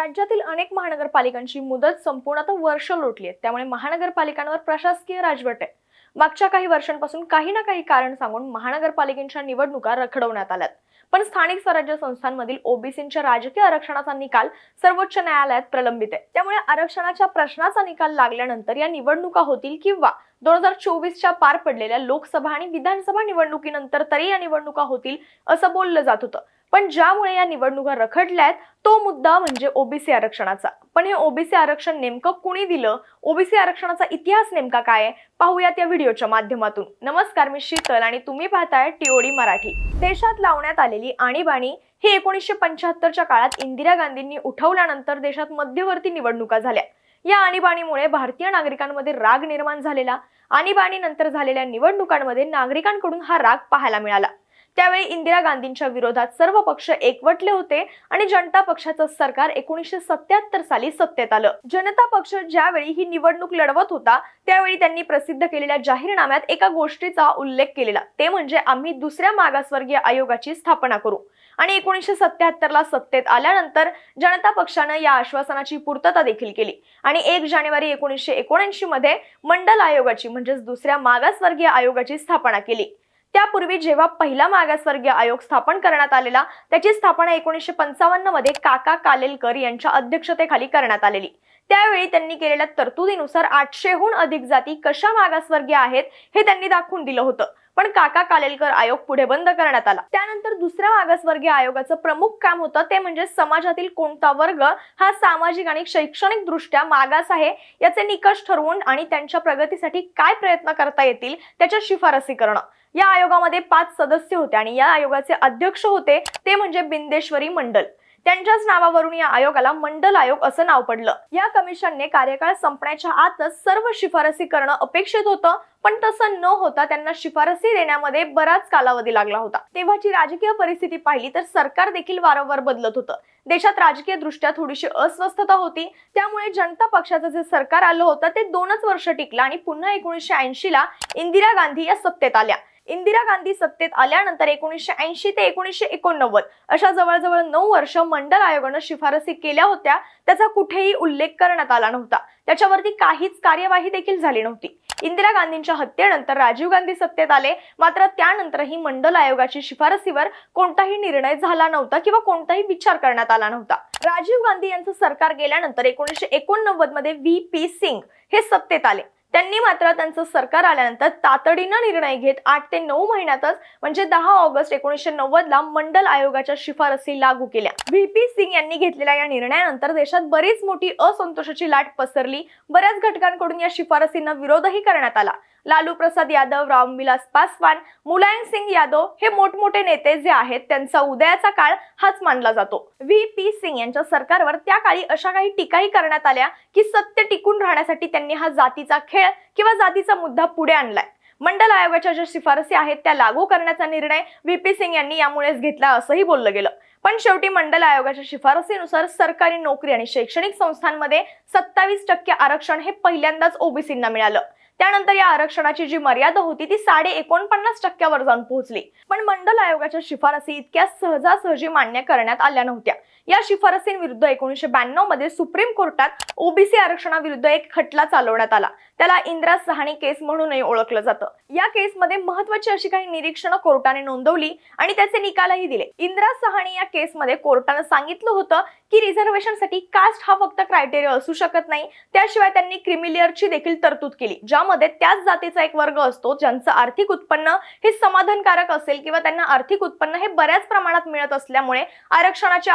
राज्यातील अनेक महानगरपालिकांची मुदत संपूर्ण आता वर्ष लोटली आहे. त्यामुळे महानगरपालिकांवर प्रशासकीय राजवट आहे. मागच्या काही वर्षांपासून काही ना काही कारण सांगून महानगरपालिकेच्या निवडणुका रखडवण्यात आल्यात. पण स्थानिक स्वराज्य संस्थांमधील ओबीसींच्या राजकीय आरक्षणाचा निकाल सर्वोच्च न्यायालयात प्रलंबित आहे. त्यामुळे आरक्षणाच्या प्रश्नाचा निकाल लागल्यानंतर या निवडणुका होतील किंवा दोन हजार चोवीसच्या पार पडलेल्या लोकसभा आणि विधानसभा निवडणुकीनंतर तरी या निवडणुका होतील असं बोललं जात होतं. पण ज्यामुळे या निवडणुका रखडल्यात तो मुद्दा म्हणजे ओबीसी आरक्षणाचा. पण हे ओबीसी आरक्षण नेमकं कुणी दिलं? ओबीसी आरक्षणाचा इतिहास नेमका काय आहे? पाहूयात या व्हिडिओच्या माध्यमातून. नमस्कार मी शीतल आणि तुम्ही पाहताय टीओडी मराठी. देशात लावण्यात आलेली आणीबाणी ही एकोणीसशे पंच्याहत्तरच्या काळात इंदिरा गांधींनी उठवल्यानंतर देशात मध्यवर्ती निवडणुका झाल्या. या आणीबाणीमुळे भारतीय नागरिकांमध्ये राग निर्माण झालेला. आणीबाणीनंतर झालेल्या निवडणुकांमध्ये नागरिकांकडून हा राग पाहायला मिळाला. त्यावेळी इंदिरा गांधींच्या विरोधात सर्व पक्ष एकवटले होते आणि जनता पक्षाचं सरकार एकोणीसशे सत्याहत्तर साली सत्तेत आलं. जनता पक्ष ज्यावेळी ही निवडणूक लढवत होता त्यावेळी त्यांनी प्रसिद्ध केलेल्या जाहीरनाम्यात एका गोष्टीचा उल्लेख केलेला. ते म्हणजे आम्ही दुसऱ्या मागासवर्गीय आयोगाची स्थापना करू. आणि एकोणीसशे सत्याहत्तर ला सत्तेत आल्यानंतर जनता पक्षानं या आश्वासनाची पूर्तता देखील केली. आणि एक जानेवारी एकोणीसशे एकोणऐंशी मध्ये मंडल आयोगाची म्हणजेच दुसऱ्या मागासवर्गीय आयोगाची स्थापना केली. त्यापूर्वी जेव्हा पहिला मागासवर्गीय आयोग स्थापन करण्यात आलेला त्याची स्थापना एकोणीसशे पंचावन्नमध्ये काका कालेलकर यांच्या अध्यक्षतेखाली करण्यात आलेली. त्यावेळी त्यांनी केलेल्या तरतुदीनुसार आठशेहून अधिक जाती कशा मागासवर्गीय आहेत हे त्यांनी दाखवून दिलं होतं. पण काका कालेलकर आयोग पुढे बंद करण्यात आला. त्यानंतर दुसऱ्या मागासवर्गीय आयोगाचं प्रमुख काम होतं ते म्हणजे समाजातील कोणता वर्ग हा सामाजिक आणि शैक्षणिक दृष्ट्या मागास आहे याचे निकष ठरवून आणि त्यांच्या प्रगतीसाठी काय प्रयत्न करता येतील त्याच्या शिफारसी करणं. या आयोगामध्ये पाच सदस्य होते आणि या आयोगाचे अध्यक्ष होते ते म्हणजे बिंदेश्वरी मंडल. त्यांच्याच नावावरून या आयोगाला मंडल आयोग असं नाव पडलं. या कमिशनने कार्यकाळ संपण्याच्या आतच सर्व शिफारसी करणं अपेक्षित होतं पण तसं न होता त्यांना शिफारसी देण्यामध्ये बराच कालावधी लागला होता. तेव्हाची राजकीय परिस्थिती पाहिली तर सरकार देखील वारंवार बदलत होतं. देशात राजकीय दृष्ट्या थोडीशी अस्वस्थता होती. त्यामुळे जनता पक्षाचं जे सरकार आलं होतं ते दोनच वर्ष टिकलं आणि पुन्हा एकोणीसशे ऐंशी ला इंदिरा गांधी या सत्तेत आल्या. इंदिरा गांधी सत्तेत आल्यानंतर एकोणीसशे ऐंशी ते एकोणीसशे एकोणनव्वद अशा जवळजवळ नऊ वर्ष मंडल आयोगानं शिफारसी केल्या होत्या. त्याचा कुठेही उल्लेख करण्यात आला नव्हता. त्याच्यावरती काहीच कार्यवाही देखील झाली नव्हती. इंदिरा गांधींच्या हत्येनंतर राजीव गांधी सत्तेत आले. मात्र त्यानंतरही मंडल आयोगाची शिफारसीवर कोणताही निर्णय झाला नव्हता किंवा कोणताही विचार करण्यात आला नव्हता. राजीव गांधी यांचं सरकार गेल्यानंतर एकोणीसशे एकोणनव्वदमध्ये व्ही पी सिंग हे सत्तेत आले. त्यांनी मात्र त्यांचं सरकार आल्यानंतर तातडीनं निर्णय घेत आठ ते नऊ महिन्यातच म्हणजे दहा ऑगस्ट एकोणीसशे नव्वद ला मंडल आयोगाच्या शिफारसी लागू केल्या. व्ही पी सिंग यांनी घेतलेल्या या निर्णयानंतर देशात बरीच मोठी असंतोषाची लाट पसरली. बऱ्याच घटकांकडून या शिफारसींना विरोधही करण्यात आला. लालू प्रसाद यादव रामविलास पासवान मुलायम सिंग यादव हे मोठमोठे नेते जे आहेत त्यांचा उदयाचा काळ हाच मानला जातो. व्ही पी सिंग यांच्या सरकारवर त्या काळी अशा काही टीकाही करण्यात आल्या की सत्य टिकून राहण्यासाठी त्यांनी हा जातीचा खेळ किंवा जातीचा मुद्दा पुढे आणलाय. मंडल आयोगाच्या ज्या शिफारसी आहेत त्या लागू करण्याचा निर्णय व्ही पी सिंग यांनी यामुळेच घेतला असंही बोललं गेलं. पण शेवटी मंडल आयोगाच्या शिफारसीनुसार सरकारी नोकरी आणि शैक्षणिक संस्थांमध्ये सत्तावीस टक्के आरक्षण हे पहिल्यांदाच ओबीसींना मिळालं. त्यानंतर या आरक्षणाची जी मर्यादा होती ती साडे एकोणपन्नास टक्क्यावर जाऊन पोहोचली. पण मंडल आयोगाच्या शिफारसी इतक्या सहजासहजी मान्य करण्यात आल्या नव्हत्या. या शिफारसींविरुद्ध एकोणीसशे ब्याण्णवमध्ये सुप्रीम कोर्टात ओबीसी आरक्षणाविरुद्ध एक खटला चालवण्यात आला. त्याला इंदिरा सहाणी केस म्हणूनही ओळखलं जातं. या केसमध्ये महत्वाची अशी काही निरीक्षणं कोर्टाने नोंदवली आणि त्याचे निकालही दिले. इंदिरा सहाणी या केसमध्ये कोर्टानं सांगितलं होतं की रिझर्वेशनसाठी कास्ट हा फक्त क्रायटेरिया असू शकत नाही. त्याशिवाय त्यांनी क्रिमिलियरची देखील तरतूद केली ज्यामध्ये त्याच जातीचा एक वर्ग असतो ज्यांचं आर्थिक उत्पन्न हे समाधानकारक असेल किंवा त्यांना आर्थिक उत्पन्न हे बऱ्याच प्रमाणात मिळत असल्यामुळे आरक्षणाची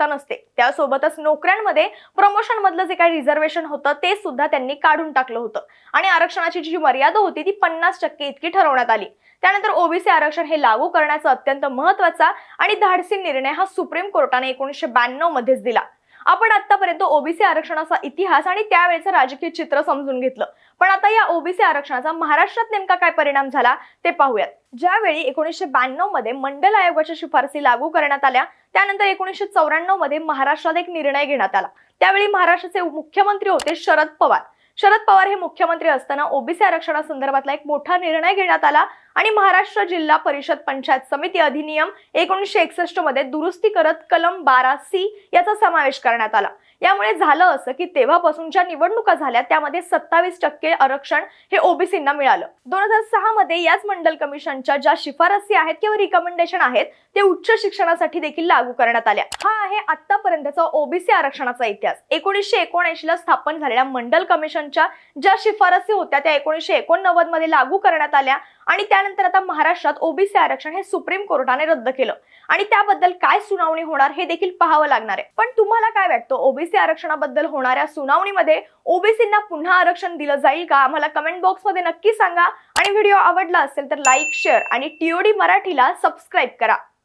आवश्यकता नसते. त्यासोबतच नोकऱ्यांमध्ये प्रमोशन मधलं जे काही रिझर्वेशन होतं ते सुद्धा त्यांनी काढून टाकलं होतं. आणि आरक्षणाची जी मर्यादा होती ती पन्नास टक्के इतकी ठरवण्यात आली. त्यानंतर ओबीसी आरक्षण हे लागू करण्याचा अत्यंत महत्त्वाचा आणि धाडसी निर्णय हा सुप्रीम कोर्टाने एकोणीसशे ब्याण्णव मध्येच दिला. आपण आतापर्यंत ओबीसी आरक्षणाचा इतिहास आणि त्यावेळेचं राजकीय चित्र समजून घेतलं. पण आता या ओबीसी आरक्षणाचा महाराष्ट्रात नेमका काय परिणाम झाला ते पाहूयात. ज्यावेळी एकोणीसशे ब्याण्णवमध्ये मंडल आयोगाच्या शिफारसी लागू करण्यात आल्या त्यानंतर एकोणीसशे चौऱ्याण्णवमध्ये महाराष्ट्रात एक निर्णय घेण्यात आला. त्यावेळी महाराष्ट्राचे मुख्यमंत्री होते शरद पवार. शरद पवार हे मुख्यमंत्री असताना ओबीसी आरक्षणासंदर्भातला एक मोठा निर्णय घेण्यात आला आणि महाराष्ट्र जिल्हा परिषद पंचायत समिती अधिनियम एकोणीसशे एकसष्टमध्ये दुरुस्ती करत कलम बारा सी याचा समावेश करण्यात आला. यामुळे झालं असं की तेव्हापासून ज्या निवडणुका झाल्या त्यामध्ये सत्तावीस टक्के आरक्षण हे ओबीसींना मिळालं. दोन हजार सहा मध्ये याच मंडल कमिशनच्या ज्या शिफारसी आहेत किंवा रिकमेंडेशन आहेत ते उच्च शिक्षणासाठी देखील लागू करण्यात आल्या. हा आहे आतापर्यंतचा ओबीसी आरक्षणाचा इतिहास. एकोणीसशे एकोणऐंशी ला स्थापन झालेल्या मंडल कमिशनच्या ज्या शिफारसी होत्या त्या एकोणीसशे एकोणनव्वदमध्ये लागू करण्यात आल्या. आणि त्यानंतर आता महाराष्ट्रात ओबीसी आरक्षण हे सुप्रीम कोर्टाने रद्द केलं. आणि त्याबद्दल काय सुनावणी होणार हे देखील पाहावं लागणार आहे. पण तुम्हाला काय वाटतं? ओबीसी आरक्षणाबद्दल होणाऱ्या सुनावणीमध्ये ओबीसींना पुन्हा आरक्षण दिलं जाईल का? आम्हाला कमेंट बॉक्समध्ये नक्की सांगा. आणि व्हिडिओ आवडला असेल तर लाईक शेअर आणि टीओडी मराठीला सबस्क्राईब करा.